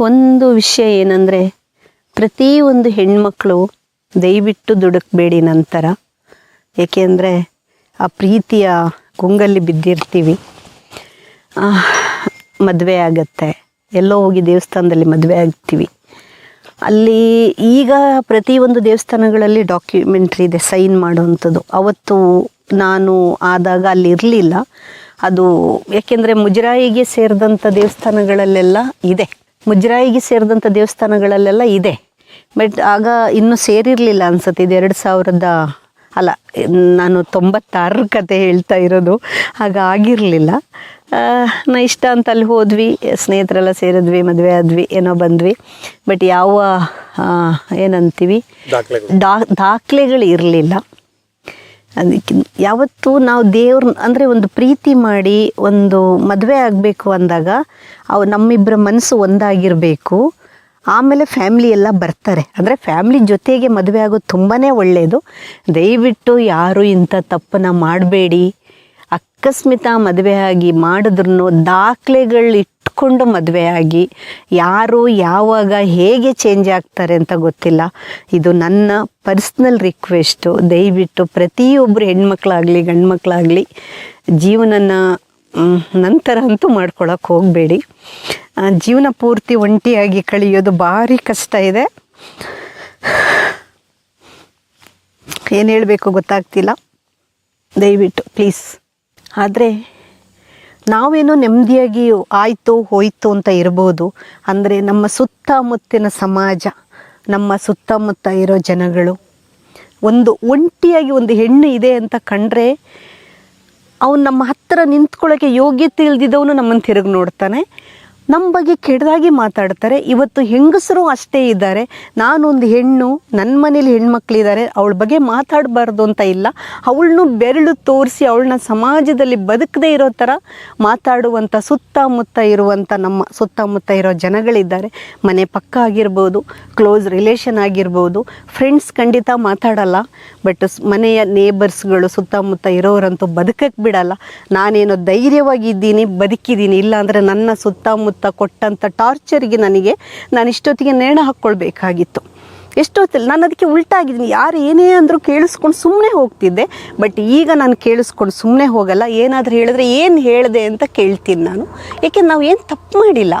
ಒಂದು ವಿಷಯ ಏನಂದರೆ ಪ್ರತಿಯೊಂದು ಹೆಣ್ಮಕ್ಳು ದಯವಿಟ್ಟು ದುಡುಕಬೇಡಿ ನಂತರ. ಏಕೆಂದರೆ ಆ ಪ್ರೀತಿಯ ಗುಂಗಲ್ಲಿ ಬಿದ್ದಿರ್ತೀವಿ. ಮದುವೆ ಆಗತ್ತೆ. ಎಲ್ಲೋ ಹೋಗಿ ದೇವಸ್ಥಾನದಲ್ಲಿ ಮದುವೆ ಆಗ್ತೀವಿ. ಅಲ್ಲಿ ಈಗ ಪ್ರತಿಯೊಂದು ದೇವಸ್ಥಾನಗಳಲ್ಲಿ ಡಾಕ್ಯುಮೆಂಟ್ರಿ ಇದೆ ಸೈನ್ ಮಾಡುವಂಥದ್ದು. ಅವತ್ತು ನಾನು ಆದಾಗ ಅಲ್ಲಿ ಇರಲಿಲ್ಲ. ಅದು ಯಾಕೆಂದರೆ ಮುಜರಾಯಿಗೆ ಸೇರಿದಂಥ ದೇವಸ್ಥಾನಗಳಲ್ಲೆಲ್ಲ ಇದೆ. ಮುಜರಾಯಿಗೆ ಸೇರಿದಂಥ ದೇವಸ್ಥಾನಗಳಲ್ಲೆಲ್ಲ ಇದೆ. ಬಟ್ ಆಗ ಇನ್ನೂ ಸೇರಿರಲಿಲ್ಲ ಅನ್ಸುತ್ತೆ. ಇದು ಎರಡು ಸಾವಿರದ ಅಲ್ಲ ನಾನು ತೊಂಬತ್ತಾರರ ಕತೆ ಹೇಳ್ತಾ ಇರೋದು. ಆಗ ಆಗಿರಲಿಲ್ಲ. ನಾ ಇಷ್ಟ ಅಂತ ಅಲ್ಲಿ ಹೋದ್ವಿ. ಸ್ನೇಹಿತರೆಲ್ಲ ಸೇರಿದ್ವಿ ಮದುವೆ ಆದ್ವಿ ಏನೋ ಬಂದ್ವಿ. ಬಟ್ ಯಾವ ಏನಂತೀವಿ? ದಾಖಲೆಗಳು ಇರಲಿಲ್ಲ. ಅದಕ್ಕೆ ಯಾವತ್ತು ನಾವು ದೇವ್ರ ಅಂದರೆ ಒಂದು ಪ್ರೀತಿ ಮಾಡಿ ಒಂದು ಮದುವೆ ಆಗಬೇಕು ಅಂದಾಗ ಅವು ನಮ್ಮಿಬ್ಬರ ಮನಸ್ಸು ಒಂದಾಗಿರಬೇಕು. ಆಮೇಲೆ ಫ್ಯಾಮ್ಲಿ ಎಲ್ಲ ಬರ್ತಾರೆ. ಅಂದರೆ ಫ್ಯಾಮ್ಲಿ ಜೊತೆಗೆ ಮದುವೆ ಆಗೋದು ತುಂಬಾ ಒಳ್ಳೆಯದು ದಯವಿಟ್ಟು ಯಾರು ಇಂಥ ತಪ್ಪನ್ನ ಮಾಡಬೇಡಿ. ಅಕಸ್ಮಿತ ಮದುವೆ ಆಗಿ ಮಾಡಿದ್ರು ದಾಖಲೆಗಳು ಇಟ್ಕೊಂಡು ಮದುವೆ ಆಗಿ ಯಾರು ಯಾವಾಗ ಹೇಗೆ ಚೇಂಜ್ ಆಗ್ತಾರೆ ಅಂತ ಗೊತ್ತಿಲ್ಲ. ಇದು ನನ್ನ ಪರ್ಸ್ನಲ್ ರಿಕ್ವೆಸ್ಟು ದಯವಿಟ್ಟು ಪ್ರತಿಯೊಬ್ಬರು ಹೆಣ್ಮಕ್ಳಾಗಲಿ ಗಂಡ್ಮಕ್ಳಾಗಲಿ ಜೀವನನ ಮ್, ನಂತರ ಅಂತೂ ಮಾಡ್ಕೊಳಕ್ಕೆ ಹೋಗಬೇಡಿ. ಜೀವನ ಪೂರ್ತಿ ಒಂಟಿಯಾಗಿ ಕಳೆಯೋದು ಭಾರಿ ಕಷ್ಟ ಇದೆ. ಏನು ಹೇಳಬೇಕು ಗೊತ್ತಾಗ್ತಿಲ್ಲ. ದಯವಿಟ್ಟು ಪ್ಲೀಸ್ ಆದರೆ ನಾವೇನೋ ನೆಮ್ಮದಿಯಾಗಿ ಆಯಿತು ಹೋಯಿತು ಅಂತ ಇರ್ಬೋದು. ಅಂದರೆ ನಮ್ಮ ಸುತ್ತಮುತ್ತಿನ ಸಮಾಜ, ನಮ್ಮ ಸುತ್ತಮುತ್ತ ಇರೋ ಜನಗಳು, ಒಂದು ಒಂಟಿಯಾಗಿ ಒಂದು ಹೆಣ್ಣು ಇದೆ ಅಂತ ಕಂಡ್ರೆ ಅವನು ನಮ್ಮ ಹತ್ತಿರ ನಿಂತ್ಕೊಳ್ಳೋಕ್ಕೆ ಯೋಗ್ಯತೆ ಇಲ್ದಿದ್ದವನು ನಮ್ಮನ್ನು ತಿರುಗಿ ನೋಡ್ತಾನೆ. ನಮ್ಮ ಬಗ್ಗೆ ಕೆಡದಾಗಿ ಮಾತಾಡ್ತಾರೆ. ಇವತ್ತು ಹೆಂಗಸರು ಅಷ್ಟೇ ಇದ್ದಾರೆ. ನಾನೊಂದು ಹೆಣ್ಣು ನನ್ನ ಮನೇಲಿ ಹೆಣ್ಮಕ್ಳಿದ್ದಾರೆ. ಅವಳ ಬಗ್ಗೆ ಮಾತಾಡಬಾರ್ದು ಅಂತ ಇಲ್ಲ. ಅವಳನ್ನು ಬೆರಳು ತೋರಿಸಿ ಅವಳನ್ನ ಸಮಾಜದಲ್ಲಿ ಬದುಕದೇ ಇರೋ ಥರ ಮಾತಾಡುವಂಥ ಸುತ್ತಮುತ್ತ ಇರುವಂಥ ನಮ್ಮ, ಸುತ್ತಮುತ್ತ ಇರೋ ಜನಗಳಿದ್ದಾರೆ. ಮನೆ ಪಕ್ಕ ಆಗಿರ್ಬೋದು, ಕ್ಲೋಸ್ ರಿಲೇಷನ್ ಆಗಿರ್ಬೋದು, ಫ್ರೆಂಡ್ಸ್ ಖಂಡಿತ ಮಾತಾಡಲ್ಲ. ಬಟ್ ಮನೆಯ ನೇಬರ್ಸ್ಗಳು ಸುತ್ತಮುತ್ತ ಇರೋರಂತೂ ಬದುಕಕ್ಕೆ ಬಿಡಲ್ಲ. ನಾನೇನೋ ಧೈರ್ಯವಾಗಿದ್ದೀನಿ, ಬದುಕಿದ್ದೀನಿ. ಇಲ್ಲಾಂದರೆ ನನ್ನ ಸುತ್ತಮುತ್ತ ಕೊಟ್ಟಂಥ ಟಾರ್ಚರ್ಗೆ ನನಗೆ ನಾನು ಇಷ್ಟೊತ್ತಿಗೆ ನೇಣ ಹಾಕ್ಕೊಳ್ಬೇಕಾಗಿತ್ತು. ಎಷ್ಟೊತ್ತಲ್ಲಿ, ನಾನು ಅದಕ್ಕೆ ಉಲ್ಟಾಗಿದ್ದೀನಿ. ಯಾರು ಏನೇ ಅಂದರೂ ಕೇಳಿಸ್ಕೊಂಡು ಸುಮ್ಮನೆ ಹೋಗ್ತಿದ್ದೆ. ಬಟ್ ಈಗ ನಾನು ಕೇಳಿಸ್ಕೊಂಡು ಸುಮ್ಮನೆ ಹೋಗಲ್ಲ. ಏನಾದರೂ ಹೇಳಿದ್ರೆ ಏನು ಹೇಳಿದೆ ಅಂತ ಕೇಳ್ತೀನಿ ನಾನು. ಏಕೆಂದ್ರೆ ನಾವು ಏನು ತಪ್ಪು ಮಾಡಿಲ್ಲ?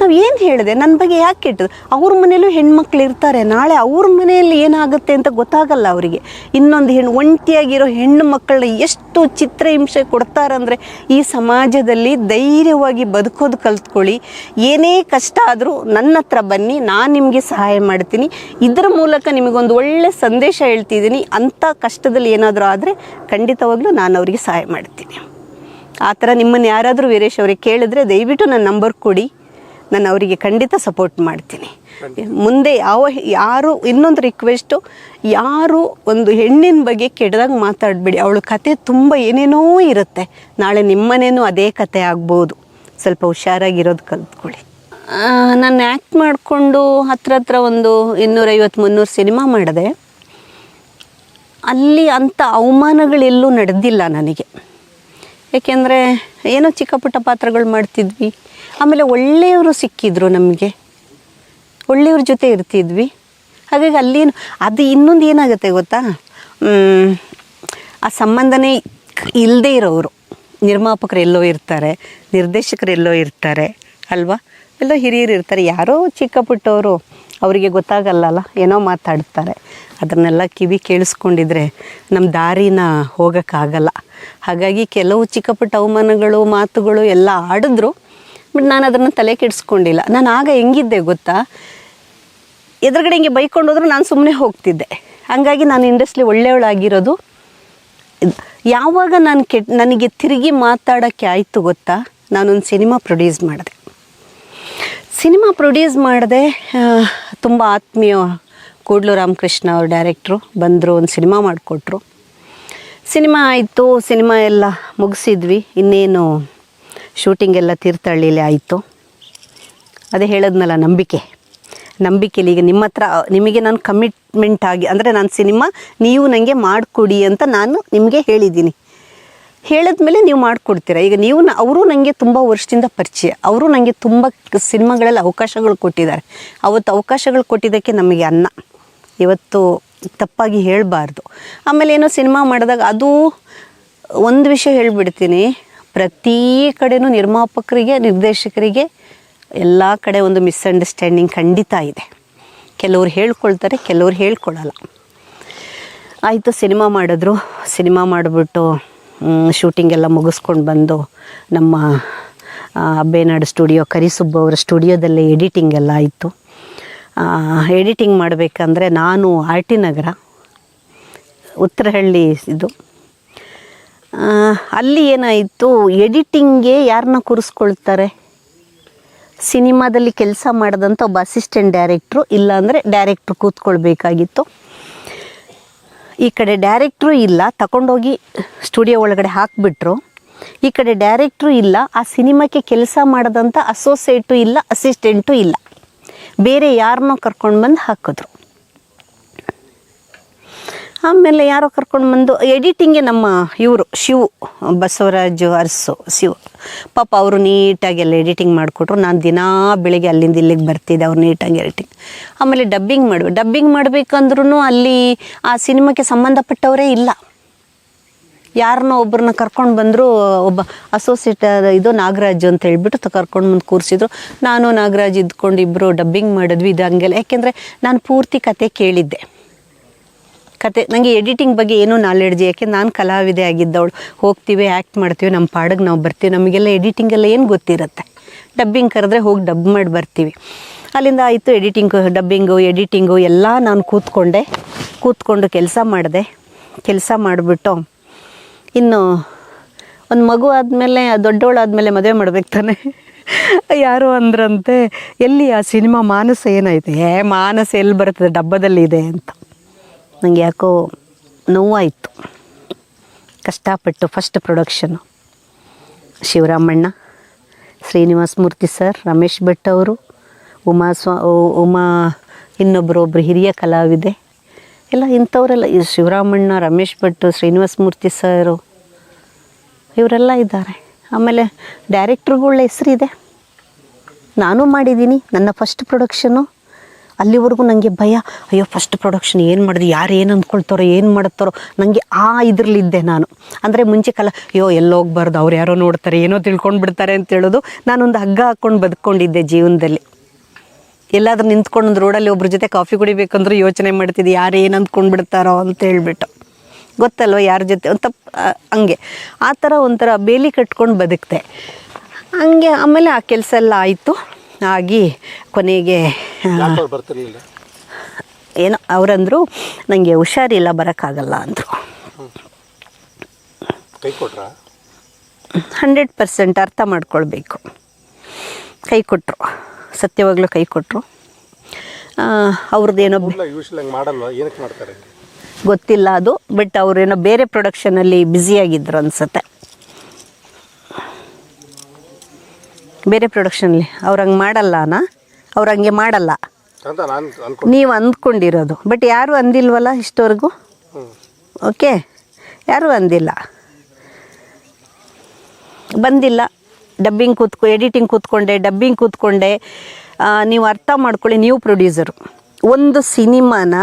ನಾವು ಏನು ಹೇಳಿದೆ? ನನ್ನ ಬಗ್ಗೆ ಯಾಕೆ ಕೆಟ್ಟದು ಅವ್ರ ಮನೇಲೂ ಹೆಣ್ಮಕ್ಳು ಇರ್ತಾರೆ. ನಾಳೆ ಅವ್ರ ಮನೆಯಲ್ಲಿ ಏನಾಗುತ್ತೆ ಅಂತ ಗೊತ್ತಾಗಲ್ಲ ಅವರಿಗೆ. ಇನ್ನೊಂದು ಹೆಣ್ಣು ಒಂಟಿಯಾಗಿರೋ ಹೆಣ್ಣು ಮಕ್ಕಳನ್ನ ಎಷ್ಟು ಚಿತ್ರಹಿಂಸೆ ಕೊಡ್ತಾರಂದರೆ ಈ ಸಮಾಜದಲ್ಲಿ ಧೈರ್ಯವಾಗಿ ಬದುಕೋದು ಕಲ್ತ್ಕೊಳ್ಳಿ. ಏನೇ ಕಷ್ಟ ಆದರೂ ನನ್ನ ಹತ್ರ ಬನ್ನಿ, ನಾನು ನಿಮಗೆ ಸಹಾಯ ಮಾಡ್ತೀನಿ. ಇದರ ಮೂಲಕ ನಿಮಗೊಂದು ಒಳ್ಳೆ ಸಂದೇಶ ಹೇಳ್ತಿದ್ದೀನಿ. ಅಂಥ ಕಷ್ಟದಲ್ಲಿ ಏನಾದರೂ ಆದರೆ ಖಂಡಿತವಾಗ್ಲೂ ನಾನು ಅವರಿಗೆ ಸಹಾಯ ಮಾಡ್ತೀನಿ. ಆ ಥರ ನಿಮ್ಮನ್ನು ಯಾರಾದರೂ ವೀರೇಶ್ ಅವರಿಗೆ ಕೇಳಿದ್ರೆ ದಯವಿಟ್ಟು ನನ್ನ ನಂಬರ್ ಕೊಡಿ. ನಾನು ಅವರಿಗೆ ಖಂಡಿತ ಸಪೋರ್ಟ್ ಮಾಡ್ತೀನಿ. ಮುಂದೆ ಯಾವ ಯಾರು ಇನ್ನೊಂದು ರಿಕ್ವೆಸ್ಟು ಯಾರು ಒಂದು ಹೆಣ್ಣಿನ ಬಗ್ಗೆ ಕೆಟ್ಟದಾಗ ಮಾತಾಡಬೇಡಿ. ಅವಳ ಕತೆ ತುಂಬ ಏನೇನೋ ಇರುತ್ತೆ. ನಾಳೆ ನಿಮ್ಮನೇನೂ ಅದೇ ಕತೆ ಆಗ್ಬೋದು. ಸ್ವಲ್ಪ ಹುಷಾರಾಗಿರೋದು ಕಲ್ತ್ಕೊಳ್ಳಿ. ನಾನು ಆ್ಯಕ್ಟ್ ಮಾಡಿಕೊಂಡು ಹತ್ರ ಹತ್ರ ಒಂದು ಇನ್ನೂರೈವತ್ತು ಮುನ್ನೂರು ಸಿನಿಮಾ ಮಾಡಿದೆ. ಅಲ್ಲಿ ಅಂಥ ಅವಮಾನಗಳೆಲ್ಲೂ ನಡೆದಿಲ್ಲ ನನಗೆ. ಏಕೆಂದರೆ ಏನೋ ಚಿಕ್ಕ ಪುಟ್ಟ ಪಾತ್ರಗಳು ಮಾಡ್ತಿದ್ವಿ. ಆಮೇಲೆ ಒಳ್ಳೆಯವರು ಸಿಕ್ಕಿದ್ರು ನಮಗೆ. ಒಳ್ಳೆಯವ್ರ ಜೊತೆ ಇರ್ತಿದ್ವಿ. ಹಾಗಾಗಿ ಅಲ್ಲೇನು, ಅದು ಇನ್ನೊಂದು ಏನಾಗುತ್ತೆ ಗೊತ್ತಾ? ಆ ಸಂಬಂಧನೇ ಇಲ್ಲದೇ ಇರೋರು ನಿರ್ಮಾಪಕರು ಎಲ್ಲೋ ಇರ್ತಾರೆ, ನಿರ್ದೇಶಕರು ಎಲ್ಲೋ ಇರ್ತಾರೆ, ಅಲ್ವಾ? ಎಲ್ಲೋ ಹಿರಿಯರು ಇರ್ತಾರೆ. ಯಾರೋ ಚಿಕ್ಕ ಪುಟ್ಟವರು ಅವರಿಗೆ ಗೊತ್ತಾಗಲ್ಲಲ್ಲ, ಏನೋ ಮಾತಾಡ್ತಾರೆ. ಅದನ್ನೆಲ್ಲ ಕಿವಿ ಕೇಳಿಸ್ಕೊಂಡಿದ್ರೆ ನಮ್ಮ ದಾರಿನ ಹೋಗೋಕ್ಕಾಗಲ್ಲ. ಹಾಗಾಗಿ ಕೆಲವು ಚಿಕ್ಕ ಪುಟ್ಟ ಅವಮಾನಗಳು, ಮಾತುಗಳು ಎಲ್ಲ ಆಡಿದ್ರು. ಬಟ್ ನಾನು ಅದನ್ನು ತಲೆ ಕೆಡಿಸ್ಕೊಂಡಿಲ್ಲ. ನಾನು ಆಗ ಹೆಂಗಿದ್ದೆ ಗೊತ್ತಾ? ಎದುರುಗಡೆ ಹಿಂಗೆ ಬೈಕೊಂಡು ಹೋದ್ರು ನಾನು ಸುಮ್ಮನೆ ಹೋಗ್ತಿದ್ದೆ. ಹಂಗಾಗಿ ನಾನು ಇಂಡಸ್ಟ್ರಿ ಒಳ್ಳೆಯವಳಾಗಿರೋದು. ಯಾವಾಗ ನಾನು ಕೆಟ್, ನನಗೆ ತಿರುಗಿ ಮಾತಾಡೋಕ್ಕೆ ಆಯಿತು ಗೊತ್ತಾ? ನಾನೊಂದು ಸಿನಿಮಾ ಪ್ರೊಡ್ಯೂಸ್ ಮಾಡಿದೆ. ಸಿನಿಮಾ ಪ್ರೊಡ್ಯೂಸ್ ಮಾಡಿದೆ ತುಂಬ ಆತ್ಮೀಯ ಕೂಡ್ಲು ರಾಮಕೃಷ್ಣ ಅವರು ಡೈರೆಕ್ಟ್ರು ಬಂದರು, ಒಂದು ಸಿನಿಮಾ ಮಾಡಿಕೊಟ್ರು. ಸಿನಿಮಾ ಆಯಿತು, ಸಿನಿಮಾ ಎಲ್ಲ ಮುಗಿಸಿದ್ವಿ. ಇನ್ನೇನು ಶೂಟಿಂಗ್ ಎಲ್ಲ ತೀರ್ಥಹಳ್ಳಿಲಿ ಆಯಿತು. ಅದೇ ಹೇಳದ್ನಲ್ಲ, ನಂಬಿಕೆ. ನಂಬಿಕೆಲಿ ಈಗ ನಿಮ್ಮ ಹತ್ರ, ನಿಮಗೆ ನಾನು ಕಮಿಟ್ಮೆಂಟ್ ಆಗಿ, ಅಂದರೆ ನಾನು ಸಿನಿಮಾ ನೀವು ನನಗೆ ಮಾಡಿಕೊಡಿ ಅಂತ ನಾನು ನಿಮಗೆ ಹೇಳಿದ್ದೀನಿ. ಹೇಳಿದ್ಮೇಲೆ ನೀವು ಮಾಡಿಕೊಡ್ತೀರಾ? ಈಗ ನೀವು ಅವರು ನನಗೆ ತುಂಬ ವರ್ಷದಿಂದ ಪರಿಚಯ. ಅವರು ನನಗೆ ತುಂಬ ಸಿನಿಮಾಗಳಲ್ಲಿ ಅವಕಾಶಗಳು ಕೊಟ್ಟಿದ್ದಾರೆ. ಅವತ್ತು ಅವಕಾಶಗಳು ಕೊಟ್ಟಿದ್ದಕ್ಕೆ ನಮಗೆ ಅನ್ನ. ಇವತ್ತು ತಪ್ಪಾಗಿ ಹೇಳಬಾರ್ದು. ಆಮೇಲೆ ಏನೋ ಸಿನಿಮಾ ಮಾಡಿದಾಗ ಅದು ಒಂದು ವಿಷಯ ಹೇಳ್ಬಿಡ್ತೀನಿ. ಪ್ರತಿ ಕಡೆನೂ ನಿರ್ಮಾಪಕರಿಗೆ, ನಿರ್ದೇಶಕರಿಗೆ ಎಲ್ಲ ಕಡೆ ಒಂದು ಮಿಸ್ಅಂಡರ್ಸ್ಟ್ಯಾಂಡಿಂಗ್ ಖಂಡಿತ ಇದೆ. ಕೆಲವ್ರು ಹೇಳ್ಕೊಳ್ತಾರೆ, ಕೆಲವ್ರು ಹೇಳ್ಕೊಡಲ್ಲ ಆಯಿತು, ಸಿನಿಮಾ ಮಾಡಿದ್ರು. ಸಿನಿಮಾ ಮಾಡಿಬಿಟ್ಟು ಶೂಟಿಂಗ್ ಎಲ್ಲ ಮುಗಿಸ್ಕೊಂಡು ಬಂದು ನಮ್ಮ ಅಬ್ಬೇನಾಡು ಸ್ಟುಡಿಯೋ ಕರಿಸುಬ್ಬ ಅವರ ಸ್ಟುಡಿಯೋದಲ್ಲೇ ಎಡಿಟಿಂಗ್ ಎಲ್ಲ ಆಯಿತು. ಎಡಿಟಿಂಗ್ ಮಾಡಬೇಕಂದ್ರೆ ನಾನು ಆರ್ ಟಿ ನಗರ, ಉತ್ತರಹಳ್ಳಿ ಇದು. ಅಲ್ಲಿ ಏನಾಯಿತು? ಎಡಿಟಿಂಗ್ಗೆ ಯಾರನ್ನ ಕೂರಿಸ್ಕೊಳ್ತಾರೆ? ಸಿನಿಮಾದಲ್ಲಿ ಕೆಲಸ ಮಾಡಿದಂಥ ಒಬ್ಬ ಅಸಿಸ್ಟೆಂಟ್ ಡೈರೆಕ್ಟ್ರು ಇಲ್ಲಾಂದರೆ ಡೈರೆಕ್ಟ್ರು ಕೂತ್ಕೊಳ್ಬೇಕಾಗಿತ್ತು. ಈ ಕಡೆ ಡೈರೆಕ್ಟ್ರು ಇಲ್ಲ, ತಗೊಂಡೋಗಿ ಸ್ಟುಡಿಯೋ ಒಳಗಡೆ ಹಾಕಿಬಿಟ್ರು. ಈ ಕಡೆ ಡೈರೆಕ್ಟ್ರು ಇಲ್ಲ, ಆ ಸಿನಿಮಾಕ್ಕೆ ಕೆಲಸ ಮಾಡಿದಂಥ ಅಸೋಸಿಯೇಟು ಇಲ್ಲ ಅಸಿಸ್ಟೆಂಟು ಇಲ್ಲ. ಬೇರೆ ಯಾರನ್ನೋ ಕರ್ಕೊಂಡು ಬಂದು ಹಾಕಿದ್ರು. ಆಮೇಲೆ ಯಾರೋ ಕರ್ಕೊಂಡು ಬಂದು ಎಡಿಟಿಂಗೆ ನಮ್ಮ ಇವರು, ಶಿವು, ಬಸವರಾಜು ಅರಸು, ಶಿವು. ಪಾಪ ಅವರು ನೀಟಾಗೆಲ್ಲ ಎಡಿಟಿಂಗ್ ಮಾಡಿಕೊಟ್ರು. ನಾನು ದಿನಾ ಬೆಳಿಗ್ಗೆ ಅಲ್ಲಿಂದ ಇಲ್ಲಿಗೆ ಬರ್ತಿದ್ದೆ, ಅವ್ರು ನೀಟಾಗಿ ಎಡಿಟಿಂಗ್ ಆಮೇಲೆ ಡಬ್ಬಿಂಗ್ ಮಾಡು ಡಬ್ಬಿಂಗ್ ಮಾಡಬೇಕಂದ್ರೂ ಅಲ್ಲಿ ಆ ಸಿನಿಮಾಕ್ಕೆ ಸಂಬಂಧಪಟ್ಟವರೇ ಇಲ್ಲ. ಯಾರನ್ನೋ ಒಬ್ಬರನ್ನ ಕರ್ಕೊಂಡು ಬಂದರು, ಒಬ್ಬ ಅಸೋಸಿಯೇಟ್ ಇದು ನಾಗರಾಜ್ ಅಂತ ಹೇಳ್ಬಿಟ್ಟು ಕರ್ಕೊಂಡು ಬಂದು ಕೂರಿಸಿದ್ರು. ನಾನು ನಾಗರಾಜ್ ಇದ್ಕೊಂಡು ಇಬ್ಬರು ಡಬ್ಬಿಂಗ್ ಮಾಡಿದ್ವಿ ಇದು ಹಂಗೆಲ್ಲ. ಯಾಕೆಂದರೆ ನಾನು ಪೂರ್ತಿ ಕತೆ ಕೇಳಿದ್ದೆ. ಕತೆ ನನಗೆ ಎಡಿಟಿಂಗ್ ಬಗ್ಗೆ ಏನೂ ನಾಲೆಡ್ಜ್ ಯಾಕೆ, ನಾನು ಕಲಾವಿದೆ ಆಗಿದ್ದವಳು. ಹೋಗ್ತೀವಿ ಆ್ಯಕ್ಟ್ ಮಾಡ್ತೀವಿ ನಮ್ಮ ಪಾಡಗೆ ನಾವು ಬರ್ತೀವಿ. ನಮಗೆಲ್ಲ ಎಡಿಟಿಂಗ್ ಎಲ್ಲ ಏನು ಗೊತ್ತಿರುತ್ತೆ? ಡಬ್ಬಿಂಗ್ ಕರೆದ್ರೆ ಹೋಗಿ ಡಬ್ ಮಾಡಿ ಬರ್ತೀವಿ. ಅಲ್ಲಿಂದ ಆಯಿತು ಎಡಿಟಿಂಗು ಡಬ್ಬಿಂಗು ಎಡಿಟಿಂಗು ಎಲ್ಲ ನಾನು ಕೂತ್ಕೊಂಡೆ. ಕೂತ್ಕೊಂಡು ಕೆಲಸ ಮಾಡಿದೆ. ಕೆಲಸ ಮಾಡಿಬಿಟ್ಟು ಇನ್ನು ಒಂದು ಮಗು ಆದಮೇಲೆ ದೊಡ್ಡವಳಾದಮೇಲೆ ಮದುವೆ ಮಾಡ್ಬೇಕು ತಾನೆ. ಯಾರು ಅಂದ್ರಂತೆ, ಎಲ್ಲಿ ಆ ಸಿನಿಮಾ ಮಾನಸ ಏನಾಯ್ತು? ಏ, ಮಾನಸ ಎಲ್ಲಿ ಬರ್ತದೆ? ಡಬ್ಬದಲ್ಲಿ ಇದೆ ಅಂತ. ನನಗೆ ಯಾಕೋ ನೋವಾಯಿತು. ಕಷ್ಟಪಟ್ಟು first production Shivaramanna, Srinivasa Murthy sir Ramesh Bhat ಅವರು, ಉಮಾ ಸ್ವಾ ಉಮಾ ಇನ್ನೊಬ್ಬರು ಒಬ್ಬರು ಹಿರಿಯ ಕಲಾವಿದೆ. ಎಲ್ಲ ಇಂಥವರೆಲ್ಲ, ಈ ಶಿವರಾಮಣ್ಣ, ರಮೇಶ್ ಭಟ್, ಶ್ರೀನಿವಾಸ ಮೂರ್ತಿ ಸರು ಇವರೆಲ್ಲ ಇದ್ದಾರೆ. ಆಮೇಲೆ ಡೈರೆಕ್ಟ್ರುಗಳ ಹೆಸರಿದೆ. ನಾನು ಮಾಡಿದ್ದೀನಿ, ನನ್ನ ಫಸ್ಟ್ ಪ್ರೊಡಕ್ಷನು ಅಲ್ಲಿವರೆಗೂ ನನಗೆ ಭಯ. ಅಯ್ಯೋ ಫಸ್ಟ್ ಪ್ರೊಡಕ್ಷನ್ ಏನು ಮಾಡಿದೆ ಯಾರು ಏನು ಅಂದ್ಕೊಳ್ತಾರೋ ಏನು ಮಾಡ್ತಾರೋ ನನಗೆ ಆ ಇದರಲ್ಲಿದ್ದೆ ನಾನು. ಅಂದರೆ ಮುಂಚೆ ಕಾಲ, ಅಯ್ಯೋ ಎಲ್ಲೋಗ್ಬಾರ್ದು ಅವ್ರು ಯಾರೋ ನೋಡ್ತಾರೆ, ಏನೋ ತಿಳ್ಕೊಂಡು ಬಿಡ್ತಾರೆ ಅಂತ ಹೇಳೋದು ನಾನೊಂದು ಹಗ್ಗ ಹಾಕ್ಕೊಂಡು ಬದುಕೊಂಡಿದ್ದೆ ಜೀವನದಲ್ಲಿ. ಎಲ್ಲಾದರೂ ನಿಂತ್ಕೊಂಡು ಒಂದು ರೋಡಲ್ಲಿ ಒಬ್ಬರ ಜೊತೆ ಕಾಫಿ ಕುಡಿಬೇಕಂದ್ರೂ ಯೋಚನೆ ಮಾಡ್ತಿದ್ದೆ, ಯಾರು ಏನು ಅಂದ್ಕೊಂಡು ಬಿಡ್ತಾರೋ ಅಂತ ಹೇಳ್ಬಿಟ್ಟು. ಗೊತ್ತಲ್ವ, ಯಾರ ಜೊತೆ, ಒಂದು ತಪ್ಪು ಹಂಗೆ. ಆ ಥರ ಒಂಥರ ಬೇಲಿ ಕಟ್ಕೊಂಡು ಬದುಕ್ತೆ ಹಂಗೆ, ಆಮೇಲೆ ಆ ಕೆಲಸ ಎಲ್ಲ ಆಯಿತು. ಆಗಿ ಕೊನೆಗೆ ಏನೋ ಅವರಂದರು ನನಗೆ ಹುಷಾರಿಲ್ಲ ಬರೋಕ್ಕಾಗಲ್ಲ ಅಂದರು. ಹಂಡ್ರೆಡ್ ಪರ್ಸೆಂಟ್ ಅರ್ಥ ಮಾಡ್ಕೊಳ್ಬೇಕು. ಕೈ ಕೊಟ್ಟರು ಸತ್ಯವಾಗ್ಲೂ ಕೈ ಕೊಟ್ಟರು ಅವ್ರದ್ದೇನೋ ಗೊತ್ತಿಲ್ಲ ಅದು ಬಟ್ ಅವರೇನೋ ಬೇರೆ ಪ್ರೊಡಕ್ಷನಲ್ಲಿ ಬ್ಯುಸಿಯಾಗಿದ್ರು ಅನ್ಸುತ್ತೆ. ಬೇರೆ ಪ್ರೊಡಕ್ಷನಲ್ಲಿ ಅವ್ರು ಹಂಗೆ ಮಾಡಲ್ಲನಾ ಅವ್ರು ಹಂಗೆ ಮಾಡಲ್ಲ. ಅಂತ ನಾನು ಅನ್ಕೊಂಡು. ನೀವು ಅಂದ್ಕೊಂಡಿರೋದು. ಬಟ್ ಯಾರೂ ಅಂದಿಲ್ವಲ್ಲ ಇಷ್ಟವರೆಗೂ? ಓಕೆ ಯಾರೂ ಅಂದಿಲ್ಲ. ಬಂದಿಲ್ಲ. ಡಬ್ಬಿಂಗ್ ಕೂತ್ಕೊ ಎಡಿಟಿಂಗ್ ಕೂತ್ಕೊಂಡೆ ಡಬ್ಬಿಂಗ್ ಕೂತ್ಕೊಂಡೆ. ನೀವು ಅರ್ಥ ಮಾಡ್ಕೊಳ್ಳಿ ನೀವು ಪ್ರೊಡ್ಯೂಸರು ಒಂದು ಸಿನಿಮಾನ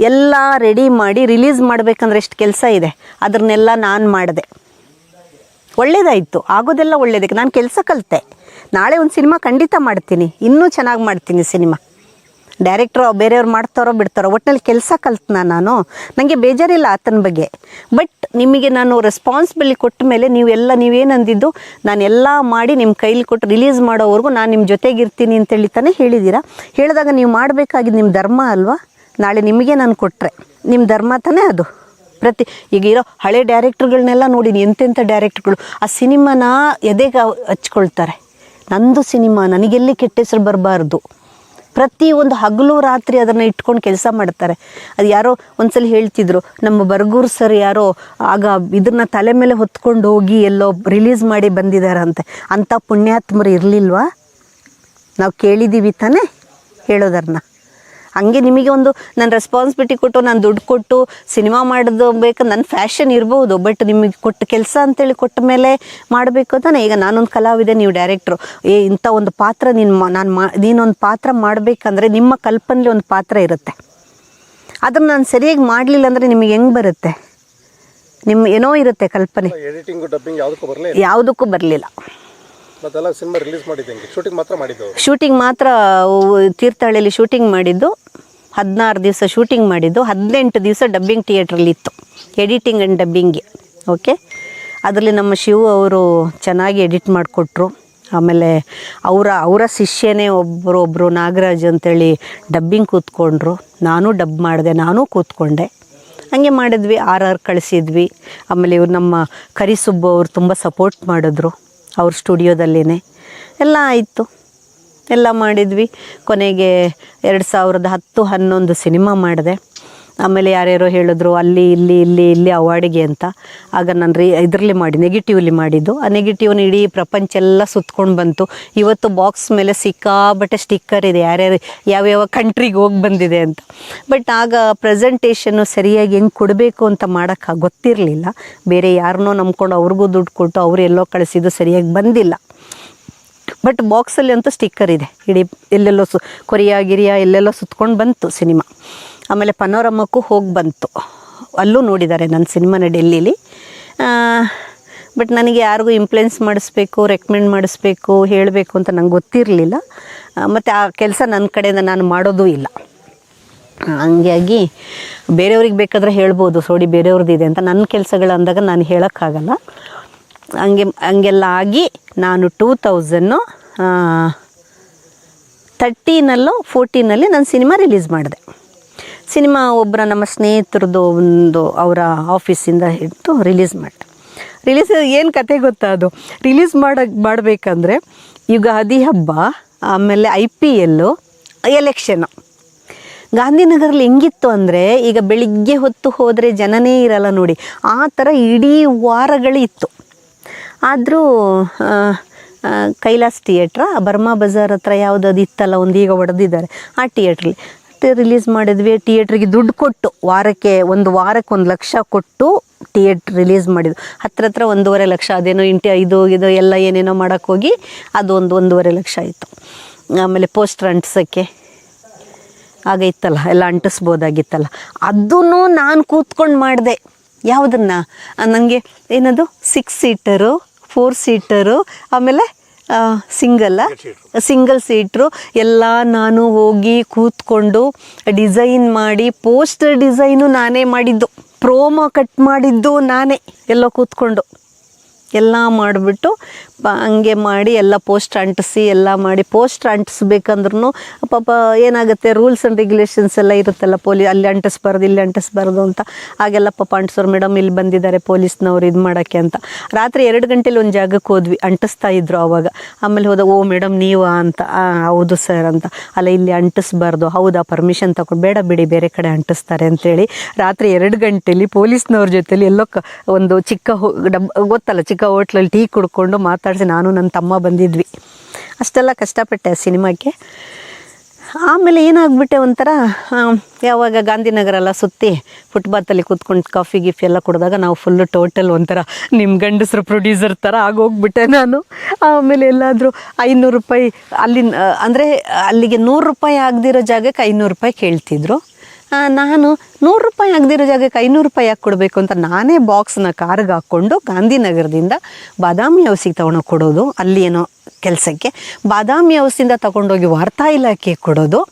ಎಲ್ಲ ರೆಡಿ ಮಾಡಿ ರಿಲೀಸ್ ಮಾಡಬೇಕಂದ್ರೆ ಎಷ್ಟು ಕೆಲಸ ಇದೆ. ಅದನ್ನೆಲ್ಲ ನಾನು ಮಾಡಿದೆ. ಒಳ್ಳೇದಾಯಿತು, ಆಗೋದೆಲ್ಲ ಒಳ್ಳೇದಕ್ಕೆ ನಾನು ಕೆಲಸ ಕಲಿತೆ. ನಾಳೆ ಒಂದು ಸಿನಿಮಾ ಖಂಡಿತ ಮಾಡ್ತೀನಿ, ಇನ್ನೂ ಚೆನ್ನಾಗಿ ಮಾಡ್ತೀನಿ ಸಿನಿಮಾ. ಡೈರೆಕ್ಟ್ರು ಬೇರೆಯವ್ರು ಮಾಡ್ತಾರೋ ಬಿಡ್ತಾರೋ ಒಟ್ಟಿನಲ್ಲಿ ಕೆಲಸ ಕಲ್ತ್ನ ನಾನು? ನನಗೆ ಬೇಜಾರಿಲ್ಲ ಆತನ ಬಗ್ಗೆ. ಬಟ್ ನಿಮಗೆ ನಾನು ರೆಸ್ಪಾನ್ಸಿಬಿಲಿ ಕೊಟ್ಟ ಮೇಲೆ ನೀವೆಲ್ಲ ನೀವೇನು ಅಂದಿದ್ದು ನಾನು ಎಲ್ಲ ಮಾಡಿ ನಿಮ್ಮ ಕೈಲಿ ಕೊಟ್ಟು ರಿಲೀಸ್ ಮಾಡೋವರೆಗೂ ನಾನು ನಿಮ್ಮ ಜೊತೆಗಿರ್ತೀನಿ ಅಂತೇಳಿ ತಾನೇ ಹೇಳಿದ್ದೀರಾ ಹೇಳಿದಾಗ ನೀವು ಮಾಡಬೇಕಾಗಿದ್ದು ನಿಮ್ಮ ಧರ್ಮ ಅಲ್ವಾ? ನಾಳೆ ನಿಮಗೆ ನಾನು ಕೊಟ್ಟರೆ ನಿಮ್ಮ ಧರ್ಮ ತಾನೇ ಅದು. ಪ್ರತಿ ಈಗ ಇರೋ ಹಳೆ ಡೈರೆಕ್ಟ್ರುಗಳನ್ನೆಲ್ಲ ನೋಡಿನಿ ಎಂತೆಂಥ ಡೈರೆಕ್ಟ್ರ್ಗಳು. ಆ ಸಿನಿಮಾನ ಎದೆಗೆ ಹಚ್ಕೊಳ್ತಾರೆ? ನಂದು ಸಿನಿಮಾ, ನನಗೆಲ್ಲಿ ಕೆಟ್ಟ ಹೆಸರು ಬರಬಾರ್ದು. ಪ್ರತಿ ಒಂದು ಹಗಲು ರಾತ್ರಿ ಅದನ್ನು ಇಟ್ಕೊಂಡು ಕೆಲಸ ಮಾಡ್ತಾರೆ. ಅದು ಯಾರೋ ಒಂದ್ಸಲ ಹೇಳ್ತಿದ್ರು, ನಮ್ಮ ಬರ್ಗೂರು ಸರ್ ಯಾರೋ ಆಗ ಇದನ್ನ ತಲೆ ಮೇಲೆ ಹೊತ್ಕೊಂಡು ಹೋಗಿ ಎಲ್ಲೋ ರಿಲೀಸ್ ಮಾಡಿ ಬಂದಿದ್ದಾರಂತೆ ಅಂಥ ಪುಣ್ಯಾತ್ಮರು ಇರಲಿಲ್ವಾ? ನಾವು ಕೇಳಿದ್ದೀವಿ ತಾನೇ, ಹೇಳೋದನ್ನ. ಹಾಗೆ ನಿಮಗೆ ಒಂದು ನಾನು ರೆಸ್ಪಾನ್ಸಿಬಿಲಿಟಿ ಕೊಟ್ಟು ನಾನು ದುಡ್ಡು ಕೊಟ್ಟು ಸಿನಿಮಾ ಮಾಡೋದು ಬೇಕು ನನ್ನ ಫ್ಯಾಷನ್ ಇರ್ಬೋದು ಬಟ್ ನಿಮಗೆ ಕೊಟ್ಟ ಕೆಲಸ ಅಂತೇಳಿ ಕೊಟ್ಟ ಮೇಲೆ ಮಾಡಬೇಕು ಅಂತಾನೆ. ಈಗ ನಾನೊಂದು ಕಲಾವಿದೆ ನೀವು ಡೈರೆಕ್ಟ್ರು ಏ ಇಂಥ ಒಂದು ಪಾತ್ರ ನೀನು ನಾನು ಮಾ ನೀನೊಂದು ಪಾತ್ರ ಮಾಡಬೇಕಂದ್ರೆ ನಿಮ್ಮ ಕಲ್ಪನೆಲಿ ಒಂದು ಪಾತ್ರ ಇರುತ್ತೆ. ಅದನ್ನು ನಾನು ಸರಿಯಾಗಿ ಮಾಡಲಿಲ್ಲ ಅಂದರೆ ನಿಮಗೆ ಹೆಂಗೆ ಬರುತ್ತೆ? ನಿಮ್ಮ ಏನೋ ಇರುತ್ತೆ ಕಲ್ಪನೆ. ಯಾವುದಕ್ಕೂ ಬರಲಿಲ್ಲ. ಮತ್ತೆಲ್ಲ ಸಿನಿಮಾ ರಿಲೀಸ್ ಶೂಟಿಂಗ್ ಮಾತ್ರ ಮಾಡಿದ್ದು ಶೂಟಿಂಗ್ ಮಾತ್ರ ತೀರ್ಥಹಳ್ಳಿಯಲ್ಲಿ ಶೂಟಿಂಗ್ ಮಾಡಿದ್ದು. ಹದಿನಾರು ದಿವಸ ಶೂಟಿಂಗ್ ಮಾಡಿದ್ದು. ಹದಿನೆಂಟು ದಿವಸ ಡಬ್ಬಿಂಗ್ ಥಿಯೇಟ್ರಲ್ಲಿ ಇತ್ತು. ಎಡಿಟಿಂಗ್ ಆ್ಯಂಡ್ ಡಬ್ಬಿಂಗ್ಗೆ ಓಕೆ ಅದರಲ್ಲಿ ನಮ್ಮ ಶಿವು ಅವರು ಚೆನ್ನಾಗಿ ಎಡಿಟ್ ಮಾಡಿಕೊಟ್ರು. ಆಮೇಲೆ ಅವರ ಅವರ ಶಿಷ್ಯನೇ ಒಬ್ಬರು ಒಬ್ಬರು ನಾಗರಾಜ್ ಅಂತೇಳಿ ಡಬ್ಬಿಂಗ್ ಕೂತ್ಕೊಂಡ್ರು. ನಾನು ಡಬ್ ಮಾಡಿದೆ, ನಾನು ಕೂತ್ಕೊಂಡೆ. ಹಂಗೆ ಮಾಡಿದ್ವಿ, ಆರ್ ಆರ್ ಕಳಿಸಿದ್ವಿ. ಆಮೇಲೆ ಇವ್ರು ನಮ್ಮ ಕರಿಸುಬ್ಬು ಅವರು ತುಂಬ ಸಪೋರ್ಟ್ ಮಾಡಿದ್ರು. ಅವ್ರ ಸ್ಟುಡಿಯೋದಲ್ಲೇ ಎಲ್ಲ ಆಯಿತು. ಎಲ್ಲ ಮಾಡಿದ್ವಿ. ಕೊನೆಗೆ ಎರಡು ಸಾವಿರದ ಹತ್ತು ಹನ್ನೊಂದು ಸಿನಿಮಾ ಮಾಡಿದೆ. ಆಮೇಲೆ ಯಾರ್ಯಾರೋ ಹೇಳಿದ್ರು, ಅಲ್ಲಿ, ಇಲ್ಲಿ ಇಲ್ಲಿ ಇಲ್ಲಿ ಅವಾರ್ಡಿಗೆ ಅಂತ. ಆಗ ನಾನು ರೀ ಇದರಲ್ಲಿ ಮಾಡಿ ನೆಗೆಟಿವ್ಲಿ ಮಾಡಿದ್ದು. ಆ ನೆಗೆಟಿವ್ನ ಇಡೀ ಪ್ರಪಂಚ ಎಲ್ಲ ಸುತ್ಕೊಂಡು ಬಂತು. ಇವತ್ತು ಬಾಕ್ಸ್ ಮೇಲೆ ಸಿಕ್ಕಾಬಟ್ಟೆ ಸ್ಟಿಕ್ಕರ್ ಇದೆ, ಯಾರ್ಯಾರು ಯಾವ್ಯಾವ ಕಂಟ್ರಿಗೆ ಹೋಗಿ ಬಂದಿದೆ ಅಂತ. ಬಟ್ ಆಗ ಪ್ರೆಸೆಂಟೇಷನ್ನು ಸರಿಯಾಗಿ ಹೆಂಗೆ ಕೊಡಬೇಕು ಅಂತ ಮಾಡೋಕ್ಕೆ ಗೊತ್ತಿರಲಿಲ್ಲ. ಬೇರೆ ಯಾರನ್ನೋ ನಂಬ್ಕೊಂಡು ಅವ್ರಿಗೂ ದುಡ್ಡು ಕೊಟ್ಟು ಅವ್ರು ಎಲ್ಲೋ ಕಳಿಸಿದ್ದು ಸರಿಯಾಗಿ ಬಂದಿಲ್ಲ. ಬಟ್ ಬಾಕ್ಸಲ್ಲಿ ಅಂತೂ ಸ್ಟಿಕ್ಕರ್ ಇದೆ. ಇಡೀ ಎಲ್ಲೆಲ್ಲೋ ಸು, ಕೊರಿಯಾ, ಗಿರಿಯಾ ಎಲ್ಲೆಲ್ಲೋ ಸುತ್ಕೊಂಡು ಬಂತು ಸಿನಿಮಾ. ಆಮೇಲೆ ಪನೋರಮಕ್ಕೂ ಹೋಗಿ ಬಂತು. ಅಲ್ಲೂ ನೋಡಿದ್ದಾರೆ ನನ್ನ ಸಿನಿಮಾನ ಡೆಲ್ಲೀಲಿ ಬಟ್ ನನಗೆ ಯಾರಿಗೂ ಇಂಪ್ಲುಯೆನ್ಸ್ ಮಾಡಿಸ್ಬೇಕು ರೆಕಮೆಂಡ್ ಮಾಡಿಸ್ಬೇಕು, ಹೇಳಬೇಕು ಅಂತ ನಂಗೆ ಗೊತ್ತಿರಲಿಲ್ಲ. ಮತ್ತು ಆ ಕೆಲಸ ನನ್ನ ಕಡೆಯಿಂದ ನಾನು ಮಾಡೋದೂ ಇಲ್ಲ. ಹಂಗಾಗಿ ಬೇರೆಯವ್ರಿಗೆ ಬೇಕಾದರೆ ಹೇಳ್ಬೋದು, ಸೋಡಿ ಬೇರೆಯವ್ರದ್ದು ಇದೆ ಅಂತ. ನನ್ನ ಕೆಲಸಗಳು ಅಂದಾಗ ನಾನು ಹೇಳೋಕ್ಕಾಗಲ್ಲ. ಹಂಗೆ, ಹಂಗೆಲ್ಲ ಆಗಿ ನಾನು ಟೂ ತೌಸನ್ನು ತರ್ಟೀನಲ್ಲೋ ಫೋರ್ಟೀನಲ್ಲಿ ನಾನು ಸಿನಿಮಾ ರಿಲೀಸ್ ಮಾಡಿದೆ. ಸಿನಿಮಾ ಒಬ್ಬರ ನಮ್ಮ ಸ್ನೇಹಿತರದ್ದು ಒಂದು ಅವರ ಆಫೀಸಿಂದ ಹಿಡಿದು ರಿಲೀಸ್ ಮಾಡಿ ರಿಲೀಸ್ ಏನು ಕತೆ ಗೊತ್ತಾ ಅದು? ರಿಲೀಸ್ ಮಾಡೋಕ್ಕೆ ಮಾಡಬೇಕಂದ್ರೆ ಯುಗಾದಿ ಹಬ್ಬ ಆಮೇಲೆ ಐ ಪಿ ಎಲ್ಲು ಎಲೆಕ್ಷನ್ನು ಗಾಂಧಿನಗರಲ್ಲಿ ಹೆಂಗಿತ್ತು ಅಂದರೆ ಈಗ ಬೆಳಿಗ್ಗೆ ಹೊತ್ತು ಹೋದರೆ ಜನನೇ ಇರಲ್ಲ ನೋಡಿ. ಆ ಥರ ಇಡೀ ವಾರಗಳಿತ್ತು ಆದರೂ ಕೈಲಾಸ್ ಥಿಯೇಟ್ರ, ಬರ್ಮಾ ಬಜಾರ್ ಹತ್ರ ಯಾವುದದು ಇತ್ತಲ್ಲ ಒಂದು ಈಗ ಹೊಡೆದಿದ್ದಾರೆ ಆ ಥಿಯೇಟ್ರಲ್ಲಿ ರಿಲೀಸ್ ಮಾಡಿದ್ವಿ ಥಿಯೇಟ್ರಿಗೆ ದುಡ್ಡು ಕೊಟ್ಟು, ವಾರಕ್ಕೆ ಒಂದು ವಾರಕ್ಕೆ ಒಂದು ಲಕ್ಷ ಕೊಟ್ಟು ಥಿಯೇಟ್ರ್ ರಿಲೀಸ್ ಮಾಡಿದ್ವಿ. ಹತ್ರ ಹತ್ರ ಒಂದೂವರೆ ಲಕ್ಷ, ಅದೇನೋ ಇಂಟಿ, ಇದು ಇದು ಎಲ್ಲ ಏನೇನೋ ಮಾಡೋಕ್ಕೋಗಿ ಅದು ಒಂದು ಒಂದೂವರೆ ಲಕ್ಷ ಆಯಿತು. ಆಮೇಲೆ ಪೋಸ್ಟರ್ ಅಂಟಿಸೋಕ್ಕೆ ಆಗ ಇತ್ತಲ್ಲ ಎಲ್ಲ ಅಂಟಿಸ್ಬೋದಾಗಿತ್ತಲ್ಲ. ಅದನ್ನು ನಾನು ಕೂತ್ಕೊಂಡು ಮಾಡಿದೆ. ಯಾವುದನ್ನು? ನನಗೆ ಏನದು? ಸಿಕ್ಸ್ ಸೀಟರು ಫೋರ್ ಸೀಟರು ಆಮೇಲೆ ಸಿಂಗಲ್ಲ? ಸಿಂಗಲ್ ಸೀಟ್ರು ಎಲ್ಲ ನಾನು ಹೋಗಿ ಕೂತ್ಕೊಂಡು ಡಿಸೈನ್ ಮಾಡಿ ಪೋಸ್ಟರ್ ಡಿಸೈನು ನಾನೇ ಮಾಡಿದ್ದು. ಪ್ರೋಮೋ ಕಟ್ ಮಾಡಿದ್ದು ನಾನೇ ಎಲ್ಲೋ ಕೂತ್ಕೊಂಡು. ಎಲ್ಲ ಮಾಡಿಬಿಟ್ಟು ಪ ಹಂಗೆ ಮಾಡಿ ಎಲ್ಲ ಪೋಸ್ಟ್ ಅಂಟಿಸಿ, ಎಲ್ಲ ಮಾಡಿ ಪೋಸ್ಟ್ ಅಂಟಿಸ್ಬೇಕಂದ್ರೂ ಪಾಪ ಏನಾಗುತ್ತೆ ರೂಲ್ಸ್ ಆ್ಯಂಡ್ ರೆಗ್ಯುಲೇಷನ್ಸ್ ಎಲ್ಲ ಇರುತ್ತಲ್ಲ ಪೊಲೀ ಅಲ್ಲಿ ಅಂಟಿಸ್ಬಾರ್ದು, ಇಲ್ಲಿ ಅಂಟಿಸ್ಬಾರ್ದು ಅಂತ. ಹಾಗೆಲ್ಲ ಪಾಪ ಅಂಟಿಸೋರು ಮೇಡಮ್ ಇಲ್ಲಿ ಬಂದಿದ್ದಾರೆ ಪೊಲೀಸ್ನವ್ರು ಇದು ಮಾಡೋಕ್ಕೆ ಅಂತ. ರಾತ್ರಿ ಎರಡು ಗಂಟೆಲಿ ಒಂದು ಜಾಗಕ್ಕೆ ಹೋದ್ವಿ, ಅಂಟಿಸ್ತಾ ಇದ್ರು ಆವಾಗ ಆಮೇಲೆ ಹೋದಾಗ ಓ ಮೇಡಮ್ ನೀವಾ ಅಂತ ಹೌದು ಸರ್ ಅಂತ. ಅಲ್ಲ, ಇಲ್ಲಿ ಅಂಟಿಸ್ಬಾರ್ದು, ಹೌದಾ ಪರ್ಮಿಷನ್ ತಗೊಂಡು ಬೇಡ ಬಿಡಿ, ಬೇರೆ ಕಡೆ ಅಂಟಿಸ್ತಾರೆ ಅಂತೇಳಿ ರಾತ್ರಿ ಎರಡು ಗಂಟೆಲಿ ಪೊಲೀಸ್ನವ್ರ ಜೊತೆಲಿ ಎಲ್ಲೋ ಒಂದು ಚಿಕ್ಕ ಡಬ್ ಗೊತ್ತಲ್ಲ, ಚಿಕ್ಕ ಹೋಟ್ಲಲ್ಲಿ ಟೀ ಕುಡ್ಕೊಂಡು ಮಾತಾಡಿಸಿ ನಾನು ನನ್ನ ತಮ್ಮ ಬಂದಿದ್ವಿ. ಅಷ್ಟೆಲ್ಲ ಕಷ್ಟಪಟ್ಟೆ ಆ ಸಿನಿಮಾಕ್ಕೆ. ಆಮೇಲೆ ಏನಾಗ್ಬಿಟ್ಟೆ ಒಂಥರ ಯಾವಾಗ ಗಾಂಧಿನಗರ ಎಲ್ಲ ಸುತ್ತಿ ಫುಟ್ಪಾತಲ್ಲಿ ಕೂತ್ಕೊಂಡು ಕಾಫಿ ಗಿಫಿ ಎಲ್ಲ ಕುಡಿದಾಗ ನಾವು ಫುಲ್ಲು ಟೋಟಲ್ ಒಂಥರ ನಿಮ್ಮ ಗಂಡಸರು ಪ್ರೊಡ್ಯೂಸರ್ ಥರ ಆಗೋಗ್ಬಿಟ್ಟೆ ನಾನು. ಆಮೇಲೆ ಎಲ್ಲಾದರೂ ಐನೂರು ರೂಪಾಯಿ ಅಲ್ಲಿ ಅಂದರೆ ಅಲ್ಲಿಗೆ ನೂರು ರೂಪಾಯಿ ಆಗದಿರೋ ಜಾಗಕ್ಕೆ ಐನೂರು ರೂಪಾಯಿ ಕೇಳ್ತಿದ್ರು. ನಾನು ನೂರು ರೂಪಾಯಿ ಆಗದಿರೋ ಜಾಗಕ್ಕೆ ಐನೂರು ರೂಪಾಯಿ ಯಾಕೆ ಕೊಡಬೇಕು ಅಂತ ನಾನೇ ಬಾಕ್ಸ್ನ ಕಾರ್ಗೆ ಹಾಕ್ಕೊಂಡು ಗಾಂಧಿನಗರದಿಂದ ಬಾದಾಮಿ ಹೌಸಿಗೆ ತೊಗೊಂಡೋಗಿ ಕೊಡೋದು. ಅಲ್ಲಿ ಏನೋ ಕೆಲಸಕ್ಕೆ. ಬಾದಾಮಿ ಹೌಸಿಂದ ತಗೊಂಡೋಗಿ ವಾರ್ತಾ ಇಲಾಖೆಗೆ ಕೊಡೋದು.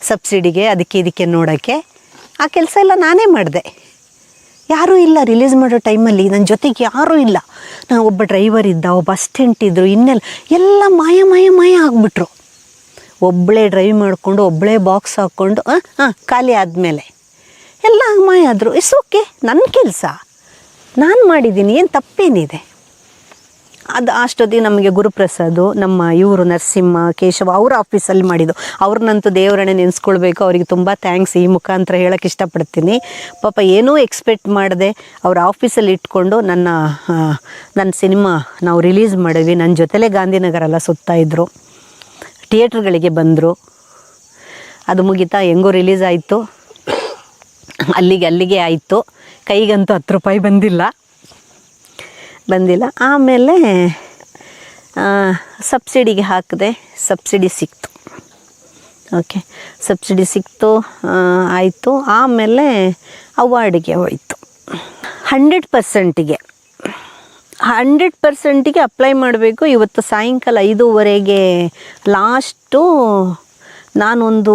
ಸಬ್ಸಿಡಿಗೆ ಅದಕ್ಕೆ ಇದಕ್ಕೆ ನೋಡೋಕ್ಕೆ. ಆ ಕೆಲಸ ಎಲ್ಲ ನಾನೇ ಮಾಡಿದೆ. ಯಾರೂ ಇಲ್ಲ ರಿಲೀಸ್ ಮಾಡೋ ಟೈಮಲ್ಲಿ ನನ್ನ ಜೊತೆಗೆ ಯಾರೂ ಇಲ್ಲ. ನಾನು ಒಬ್ಬ ಡ್ರೈವರ್ ಇದ್ದ, ಒಬ್ಬ ಅಸ್ಟೆಂಟ್ ಇದ್ದರು ಇನ್ನೆಲ್ಲ, ಎಲ್ಲ ಮಾಯ ಮಾಯ ಮಾಯ ಆಗಿಬಿಟ್ರು. ಒಬ್ಬಳೇ ಡ್ರೈವ್ ಮಾಡಿಕೊಂಡು ಒಬ್ಬಳೇ ಬಾಕ್ಸ್ ಹಾಕ್ಕೊಂಡು ಹಾಂ ಖಾಲಿ ಆದಮೇಲೆ. ಎಲ್ಲ ಮಾಯ ಆದರು. ಇಟ್ಸ್ ಓಕೆ ನನ್ನ ಕೆಲಸ. ನಾನು ಮಾಡಿದ್ದೀನಿ. ಏನು ತಪ್ಪೇನಿದೆ? ಅದು ಅಷ್ಟೊತ್ತಿಗೆ ನಮಗೆ ಗುರುಪ್ರಸಾದು, ನಮ್ಮ ಇವರು ನರಸಿಂಹ, ಕೇಶವ ಅವ್ರ ಆಫೀಸಲ್ಲಿ ಮಾಡಿದ್ದು. ಅವ್ರನ್ನಂತೂ ದೇವರನ್ನೇ ನೆನೆಸ್ಕೊಳ್ಬೇಕು. ಅವರಿಗೆ ತುಂಬ ಥ್ಯಾಂಕ್ಸ್ ಈ ಮುಖಾಂತರ ಹೇಳೋಕ್ಕೆ ಇಷ್ಟಪಡ್ತೀನಿ. ಪಾಪ ಏನೂ ಎಕ್ಸ್ಪೆಕ್ಟ್ ಮಾಡದೆ. ಅವ್ರ ಆಫೀಸಲ್ಲಿ ಇಟ್ಕೊಂಡು ನನ್ನ ನನ್ನ ಸಿನಿಮಾ ನಾವು ರಿಲೀಸ್ ಮಾಡಿದ್ವಿ. ನನ್ನ ಜೊತೆಲೇ ಗಾಂಧಿನಗರೆಲ್ಲ ಸುತ್ತಾಯಿದ್ರು ಥಿಯೇಟ್ರ್ಗಳಿಗೆ ಬಂದರು. ಅದು ಮುಗಿತಾ ಹೆಂಗೋ ರಿಲೀಸ್ ಆಯಿತು. ಅಲ್ಲಿಗೆ ಅಲ್ಲಿಗೆ ಆಯಿತು. ಕೈಗಂತೂ ಹತ್ತು ರೂಪಾಯಿ ಬಂದಿಲ್ಲ. ಬಂದಿಲ್ಲ. ಆಮೇಲೆ ಸಬ್ಸಿಡಿಗೆ ಹಾಕಿದೆ ಸಬ್ಸಿಡಿ ಸಿಕ್ತು. ಓಕೆ. ಸಬ್ಸಿಡಿ ಸಿಕ್ತು ಆಯಿತು. ಆಮೇಲೆ ಅವಾರ್ಡಿಗೆ ಹೋಯಿತು. ಹಂಡ್ರೆಡ್ ಪರ್ಸೆಂಟಿಗೆ. ಹಂಡ್ರೆಡ್ ಪರ್ಸೆಂಟಿಗೆ ಅಪ್ಲೈ ಮಾಡಬೇಕು ಇವತ್ತು ಸಾಯಂಕಾಲ ಐದೂವರೆಗೆ ಲಾಸ್ಟು ನಾನೊಂದು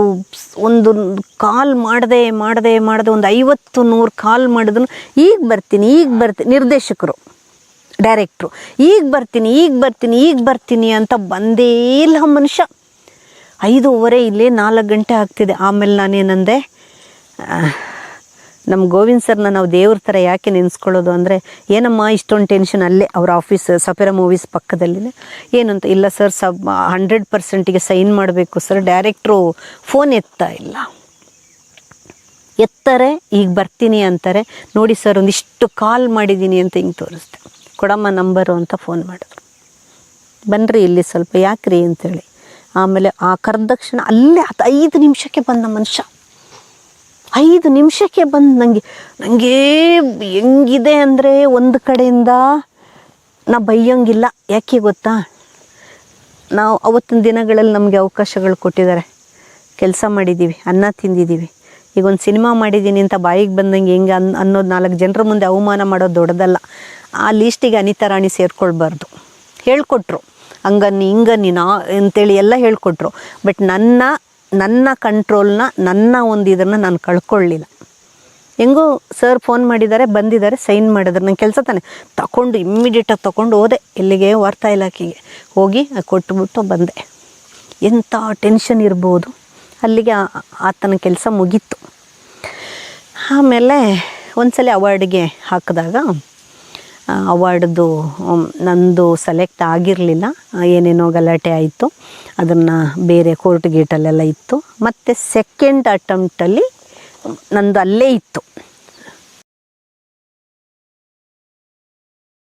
ಒಂದು ಕಾಲ್ ಮಾಡಿದೆ ಮಾಡಿದೆ ಮಾಡಿದೆ ಒಂದು ಐವತ್ತು ನೂರು ಕಾಲ್ ಮಾಡಿದ್ರು. ಈಗ ಬರ್ತೀನಿ ಈಗ ಬರ್ತೀನಿ ನಿರ್ದೇಶಕರು ಡೈರೆಕ್ಟ್ರು ಈಗ ಬರ್ತೀನಿ ಈಗ ಬರ್ತೀನಿ ಈಗ ಬರ್ತೀನಿ ಅಂತ ಬಂದೇ ಇಲ್ಲ ಮನುಷ್ಯ. ಐದೂವರೆ ಇಲ್ಲೇ ನಾಲ್ಕು ಗಂಟೆ ಆಗ್ತಿದೆ. ಆಮೇಲೆ ನಾನೇನಂದೆ ನಮ್ಮ ಗೋವಿಂದ್ ಸರ್ನ ನಾವು ದೇವ್ರ ಥರ ಯಾಕೆ ನೆನೆಸ್ಕೊಳ್ಳೋದು ಅಂದರೆ, ಏನಮ್ಮ ಇಷ್ಟೊಂದು ಟೆನ್ಷನ್ ಅಲ್ಲೇ ಅವ್ರ ಆಫೀಸ್ ಸಪೇರ ಮೂವೀಸ್ ಪಕ್ಕದಲ್ಲಿ ಏನಂತ, ಇಲ್ಲ ಸರ್, ಸಬ್ ಹಂಡ್ರೆಡ್ ಪರ್ಸೆಂಟಿಗೆ ಸೈನ್ ಮಾಡಬೇಕು ಸರ್ ಡೈರೆಕ್ಟ್ರು ಫೋನ್ ಎತ್ತಾ ಇಲ್ಲ. ಎತ್ತಾರೆ, ಈಗ ಬರ್ತೀನಿ ಅಂತಾರೆ, ನೋಡಿ ಸರ್, ಒಂದಿಷ್ಟು ಕಾಲ್ ಮಾಡಿದ್ದೀನಿ ಅಂತ ಹಿಂಗೆ ತೋರಿಸ್ದೆ. ಕೊಡಮ್ಮ ನಂಬರು ಅಂತ ಫೋನ್ ಮಾಡಿದ್ರು. ಬನ್ನಿರಿ ಇಲ್ಲಿ ಸ್ವಲ್ಪ, ಯಾಕ್ರಿ ಅಂತೇಳಿ. ಆಮೇಲೆ ಆ ಕರೆದಕ್ಷಣ ಅಲ್ಲೇ ಹತ್ತು ಐದು ನಿಮಿಷಕ್ಕೆ ಬಂದ ಮನುಷ್ಯ. ಐದು ನಿಮಿಷಕ್ಕೆ ಬಂದು ನನಗೆ ನನಗೆ ಹೆಂಗಿದೆ ಅಂದರೆ ಒಂದು ಕಡೆಯಿಂದ ನಾ ಬೈಯೋಂಗಿಲ್ಲ. ಯಾಕೆ ಗೊತ್ತಾ? ನಾವು ಅವತ್ತಿನ ದಿನಗಳಲ್ಲಿ ನಮಗೆ ಅವಕಾಶಗಳು ಕೊಟ್ಟಿದ್ದಾರೆ. ಕೆಲಸ ಮಾಡಿದ್ದೀವಿ ಅನ್ನ ತಿಂದಿದ್ದೀವಿ ಈಗ ಒಂದು ಸಿನಿಮಾ ಮಾಡಿದ್ದೀನಿ ಅಂತ ಬಾಯಿಗೆ ಬಂದಂಗೆ ಹೆಂಗೆ ಅನ್, ಅನ್ನೋದು ನಾಲ್ಕು ಜನರ ಮುಂದೆ ಅವಮಾನ ಮಾಡೋದು ದೊಡ್ಡದಲ್ಲ. ಆ ಲೀಸ್ಟಿಗೆ ಅನಿತಾ ರಾಣಿ ಸೇರಿಕೊಳ್ಬಾರ್ದು. ಹೇಳ್ಕೊಟ್ರು. ಹಂಗನ್ನಿ, ಹಿಂಗನ್ನಿ ನಾ, ಅಂತೇಳಿ ಎಲ್ಲ ಹೇಳ್ಕೊಟ್ರು. ಬಟ್ ನನ್ನ ನನ್ನ ಕಂಟ್ರೋಲ್ನ ನನ್ನ ಒಂದು ಇದನ್ನು ನಾನು ಕಳ್ಕೊಳ್ಳಿಲ್ಲ. ಹೆಂಗೋ ಸರ್ ಫೋನ್ ಮಾಡಿದ್ದಾರೆ, ಬಂದಿದ್ದಾರೆ ಸೈನ್ ಮಾಡಿದ್ರು ನನ್ನ ಕೆಲಸ ತಾನೆ. ತಗೊಂಡು ಇಮ್ಮಿಡಿಯೇಟಾಗಿ ತಗೊಂಡು ಹೋದೆ. ಎಲ್ಲಿಗೆ? ವಾರ್ತಾ ಇಲಾಖೆಗೆ. ಹೋಗಿ ಕೊಟ್ಬಿಟ್ಟು ಬಂದೆ. ಎಂಥ ಟೆನ್ಷನ್ ಇರ್ಬೋದು. ಅಲ್ಲಿಗೆ ಆತನ ಕೆಲಸ ಮುಗೀತು. ಆಮೇಲೆ ಒಂದ್ಸಲ ಅವಾರ್ಡ್ಗೆ ಹಾಕಿದಾಗ ಅವಾರ್ಡ್ದು ನಂದು ಸೆಲೆಕ್ಟ್ ಆಗಿರಲಿಲ್ಲ. ಏನೇನೋ ಗಲಾಟೆ ಆಯಿತು. ಅದನ್ನು ಬೇರೆ ಕೋರ್ಟ್ ಗೇಟಲ್ಲೆಲ್ಲ ಇತ್ತು. ಮತ್ತು ಸೆಕೆಂಡ್ ಅಟೆಂಪ್ಟಲ್ಲಿ ನಂದು ಅಲ್ಲೇ ಇತ್ತು.